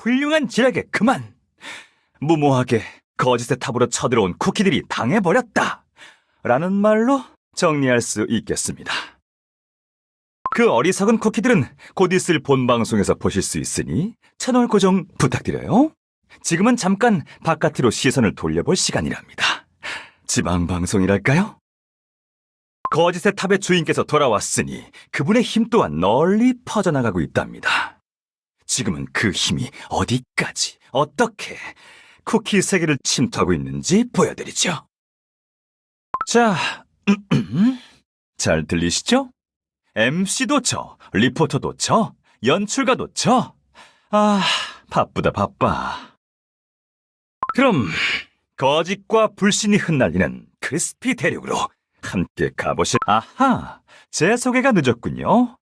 훌륭한 지략에 그만! 무모하게 거짓의 탑으로 쳐들어온 쿠키들이 당해버렸다! 라는 말로 정리할 수 있겠습니다. 그 어리석은 쿠키들은 곧 있을 본 방송에서 보실 수 있으니 채널 고정 부탁드려요. 지금은 잠깐 바깥으로 시선을 돌려볼 시간이랍니다. 지방 방송이랄까요? 거짓의 탑의 주인께서 돌아왔으니 그분의 힘 또한 널리 퍼져나가고 있답니다. 지금은 그 힘이 어디까지, 어떻게 쿠키 세계를 침투하고 있는지 보여드리죠. 자, 잘 들리시죠? MC도 저, 리포터도 저, 연출가도 저. 아, 바쁘다 바빠. 그럼 거짓과 불신이 흩날리는 크리스피 대륙으로 함께 가보실... 아하, 제 소개가 늦었군요.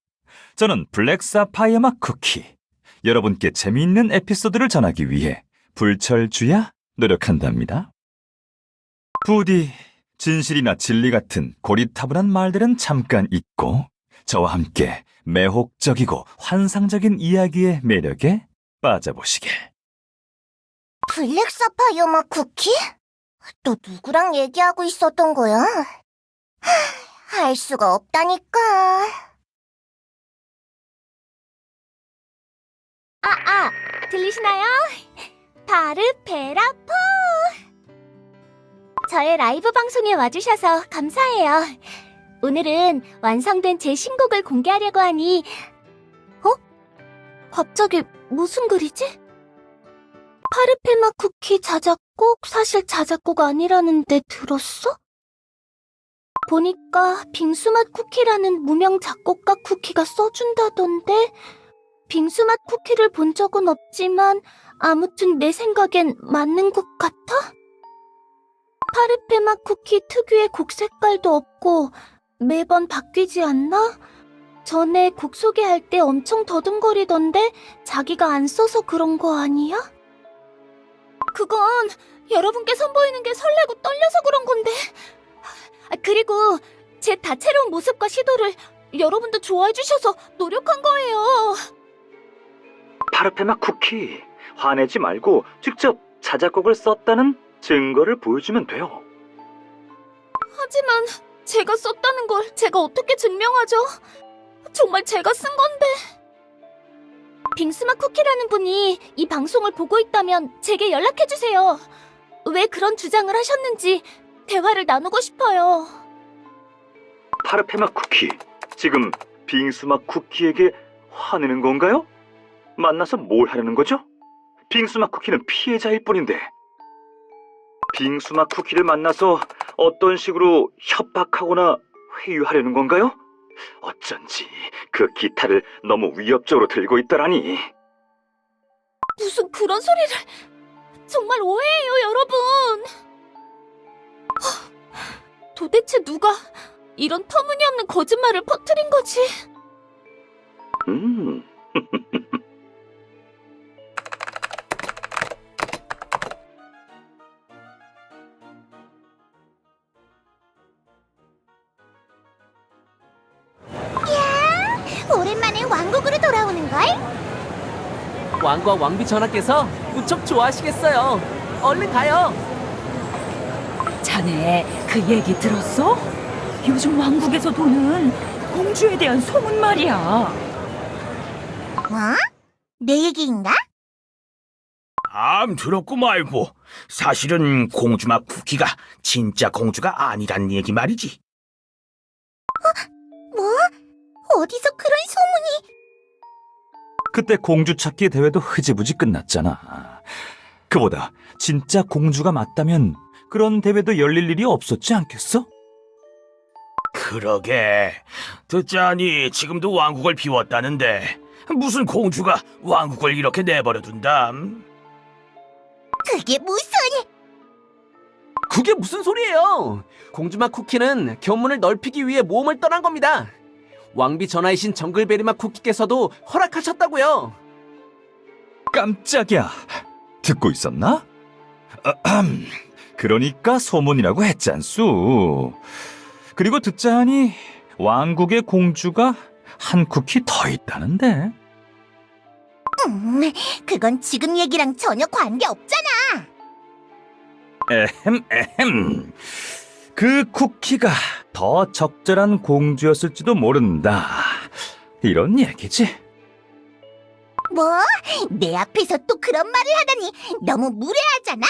저는 블랙 사파이어마 쿠키. 여러분께 재미있는 에피소드를 전하기 위해 불철주야 노력한답니다. 부디 진실이나 진리 같은 고리타분한 말들은 잠깐 잊고 저와 함께 매혹적이고 환상적인 이야기의 매력에 빠져보시게. 블랙 사파이어마 쿠키? 또 누구랑 얘기하고 있었던 거야? 하, 알 수가 없다니까. 아, 아, 들리시나요? 바르페라포! 저의 라이브 방송에 와주셔서 감사해요. 오늘은 완성된 제 신곡을 공개하려고 하니, 어? 갑자기 무슨 글이지? 파르페마 쿠키 자작곡? 사실 자작곡 아니라는데 들었어? 보니까 빙수맛 쿠키라는 무명 작곡가 쿠키가 써준다던데, 빙수맛 쿠키를 본 적은 없지만 아무튼 내 생각엔 맞는 것 같아? 파르페마 쿠키 특유의 곡 색깔도 없고 매번 바뀌지 않나? 전에 곡 소개할 때 엄청 더듬거리던데 자기가 안 써서 그런 거 아니야? 그건 여러분께 선보이는 게 설레고 떨려서 그런 건데. 아, 그리고 제 다채로운 모습과 시도를 여러분도 좋아해 주셔서 노력한 거예요. 파르페마 쿠키, 화내지 말고 직접 자작곡을 썼다는 증거를 보여주면 돼요. 하지만 제가 썼다는 걸 제가 어떻게 증명하죠? 정말 제가 쓴 건데. 빙스마 쿠키라는 분이 이 방송을 보고 있다면 제게 연락해 주세요. 왜 그런 주장을 하셨는지 대화를 나누고 싶어요. 파르페마 쿠키, 지금 빙수맛 쿠키에게 화내는 건가요? 만나서 뭘 하려는 거죠? 빙수맛 쿠키는 피해자일 뿐인데. 빙수맛 쿠키를 만나서 어떤 식으로 협박하거나 회유하려는 건가요? 어쩐지 그 기타를 너무 위협적으로 들고 있더라니. 무슨 그런 소리를 정말 오해예요, 여러분. 하, 도대체 누가 이런 터무니없는 거짓말을 퍼뜨린 거지? 왕과 왕비 전하께서 무척 좋아하시겠어요. 얼른 가요. 자네 그 얘기 들었어? 요즘 왕국에서 도는 공주에 대한 소문 말이야. 뭐? 내 얘기인가? 암 들었고 말고 사실은 공주맛 쿠키가 진짜 공주가 아니란 얘기 말이지 뭐? 어디서 그런 소문이? 그때 공주 찾기 대회도 흐지부지 끝났잖아. 그보다 진짜 공주가 맞다면 그런 대회도 열릴 일이 없었지 않겠어? 그러게 듣자니 지금도 왕국을 비웠다는데 무슨 공주가 왕국을 이렇게 내버려 둔담 그게 무슨? 그게 무슨 소리예요? 공주맛 쿠키는 견문을 넓히기 위해 모험을 떠난 겁니다. 왕비 전하이신 정글베리맛 쿠키께서도 허락하셨다고요. 깜짝이야. 듣고 있었나? 아흠. 그러니까 소문이라고 했잖수. 그리고 듣자 하니 왕국의 공주가 한 쿠키 더 있다는데. 음, 그건 지금 얘기랑 전혀 관계 없잖아. 에헴, 에헴. 그 쿠키가 더 적절한 공주였을지도 모른다. 이런 얘기지. 뭐? 내 앞에서 또 그런 말을 하다니 너무 무례하잖아.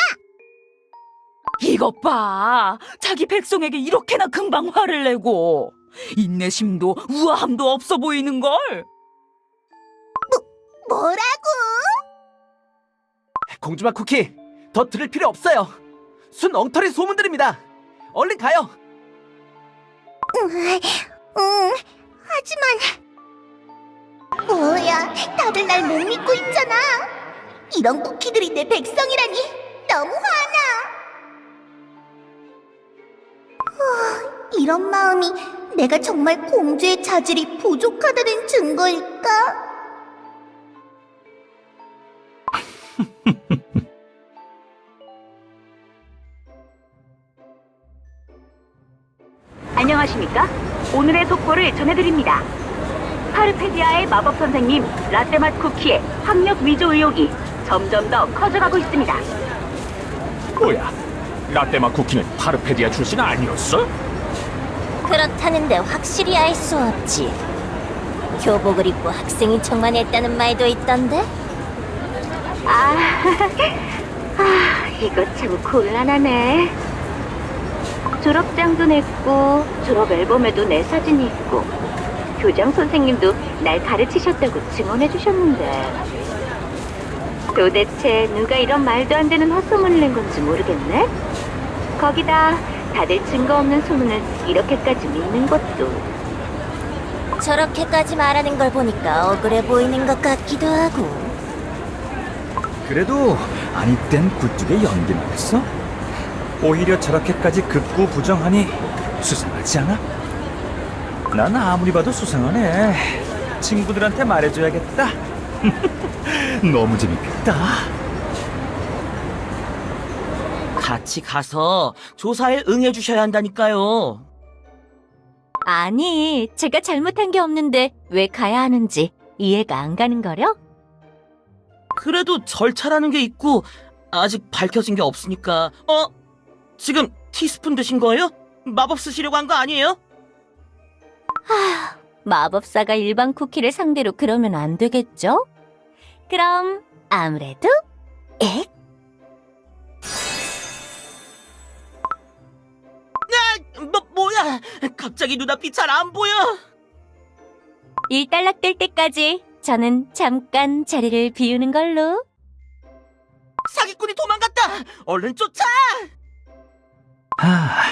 이것 봐. 자기 백성에게 이렇게나 금방 화를 내고 인내심도 우아함도 없어 보이는 걸. 뭐라고? 공주마 쿠키, 더 들을 필요 없어요. 순 엉터리 소문들입니다. 얼른 가요. 응, 하지만 뭐야, 다들 날 못 믿고 있잖아. 이런 쿠키들이 내 백성이라니 너무 화나. 어, 이런 마음이 내가 정말 공주의 자질이 부족하다는 증거일까? 안녕하십니까? 오늘의 속보를 전해드립니다. 파르페디아의 마법 선생님 라떼맛 쿠키의 학력 위조 의혹이 점점 더 커져가고 있습니다. 뭐야? 라떼마 쿠키는 파르페디아 출신 아니었어? 그렇다는데 확실히 알 수 없지. 교복을 입고 학생인 척만 했다는 말도 있던데? 아, 아 이거 참 곤란하네. 졸업장도 냈고 졸업 앨범에도 내 사진이 있고 교장 선생님도 날 가르치셨다고 증언해 주셨는데 도대체 누가 이런 말도 안 되는 헛소문을 낸 건지 모르겠네. 거기다 다들 증거 없는 소문을 이렇게까지 믿는 것도 저렇게까지 말하는 걸 보니까 억울해 보이는 것 같기도 하고. 그래도 아니 땐 굴뚝에 연기만 했어? 오히려 저렇게까지 극구 부정하니 수상하지 않아? 난 아무리 봐도 수상하네. 친구들한테 말해줘야겠다. 너무 재밌겠다. 같이 가서 조사에 응해주셔야 한다니까요. 아니, 제가 잘못한 게 없는데 왜 가야 하는지 이해가 안 가는 거려? 그래도 절차라는 게 있고 아직 밝혀진 게 없으니까. 어? 지금 티스푼 드신 거예요? 마법 쓰시려고 한 거 아니에요? 마법사가 일반 쿠키를 상대로 그러면 안 되겠죠? 그럼 아무래도 엑뭐 뭐야? 갑자기 눈앞이 잘 안 보여. 일 단락될 때까지 저는 잠깐 자리를 비우는 걸로. 사기꾼이 도망갔다. 얼른 쫓아. 아,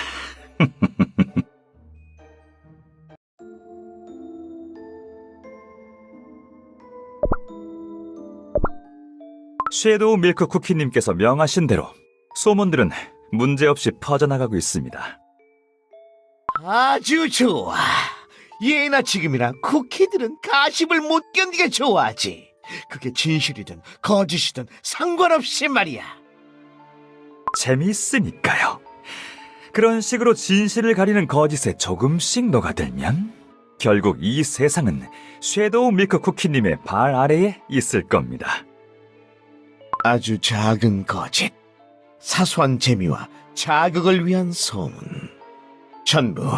섀도우 밀크 쿠키님께서 명하신 대로 소문들은 문제없이 퍼져나가고 있습니다. 아주 좋아. 예나 지금이나 쿠키들은 가십을 못 견디게 좋아하지. 그게 진실이든 거짓이든 상관없이 말이야. 재미있으니까요. 그런 식으로 진실을 가리는 거짓에 조금씩 녹아들면 결국 이 세상은 섀도우 밀크 쿠키님의 발 아래에 있을 겁니다. 아주 작은 거짓, 사소한 재미와 자극을 위한 소문. 전부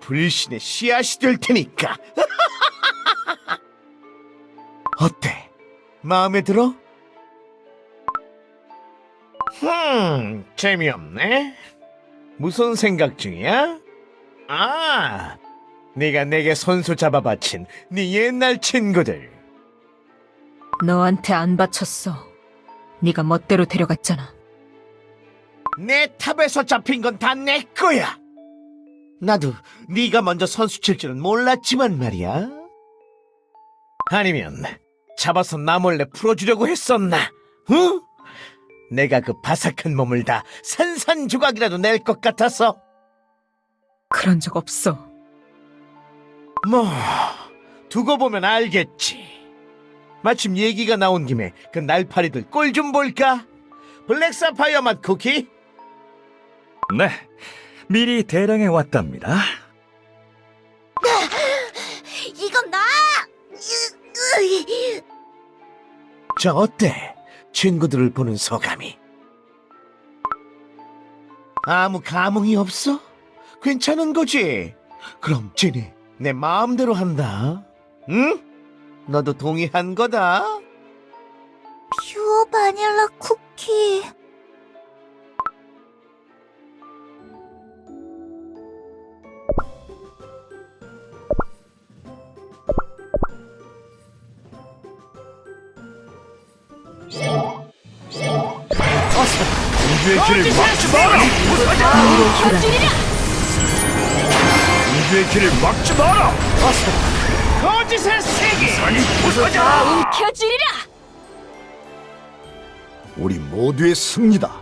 불신의 씨앗이 될 테니까. 어때? 마음에 들어? 흠, 재미없네. 무슨 생각 중이야? 아, 네가 내게 손수 잡아 바친 네 옛날 친구들. 너한테 안 바쳤어. 네가 멋대로 데려갔잖아. 내 탑에서 잡힌 건 다 내 거야. 나도 네가 먼저 선수 칠 줄은 몰랐지만 말이야. 아니면 잡아서 나 몰래 풀어주려고 했었나? 응? 내가 그 바삭한 몸을 다 산산조각이라도 낼 것 같아서. 그런 적 없어. 뭐 두고 보면 알겠지. 마침 얘기가 나온 김에 그 날파리들 꼴 좀 볼까? 블랙 사파이어 맛 쿠키? 네, 미리 대령해 왔답니다. 이건 나! 으, 으이. 자, 어때? 친구들을 보는 소감이. 아무 감흥이 없어? 괜찮은 거지? 그럼 제니, 내 마음대로 한다. 응? 너도 동의한 거다? 퓨어 바닐라 쿠키. 공주의 길을 막지 마라! 공주의 길을 막지 마라! 거짓의 세계! 아니, 부서져! 켜주리라! 우리 모두의 승리다.